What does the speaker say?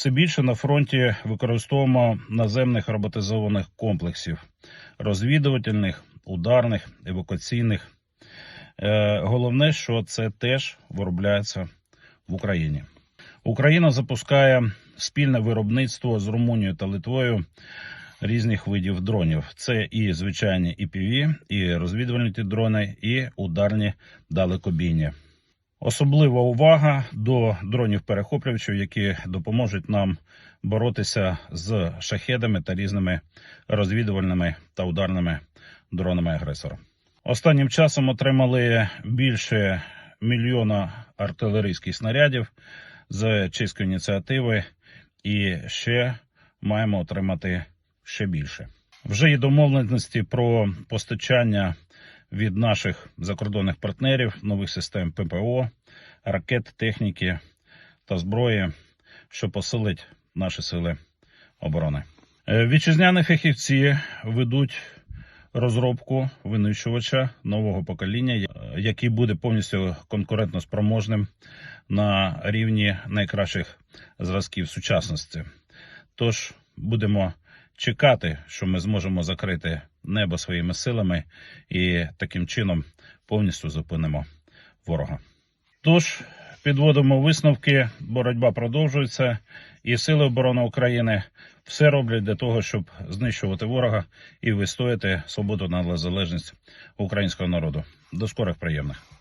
Все більше на фронті використовуємо наземних роботизованих комплексів розвідувальних, ударних, евакуаційних. Е, Головне, що це теж виробляється в Україні. Україна запускає спільне виробництво з Румунією та Литвою різних видів дронів. Це і звичайні IPV, і розвідувальні дрони, і ударні далекобійні. Особлива увага до дронів-перехоплювачів, які допоможуть нам боротися з шахедами та різними розвідувальними та ударними дронами агресора. Останнім часом отримали більше мільйона артилерійських снарядів з чеської ініціативи, і ще маємо отримати ще більше. Вже є домовленості про постачання від наших закордонних партнерів нових систем ППО, ракет, техніки та зброї, що посилить наші сили оборони. Е, Вітчизняні фахівці ведуть розробку винищувача нового покоління, який буде повністю конкурентно спроможним на рівні найкращих зразків сучасності. Тож будемо чекати, що ми зможемо закрити небо своїми силами і таким чином повністю зупинимо ворога. Тож підводимо висновки, боротьба продовжується, і Сили оборони України все роблять для того, щоб знищувати ворога і вистояти свободу та незалежність українського народу. До скорих приємних.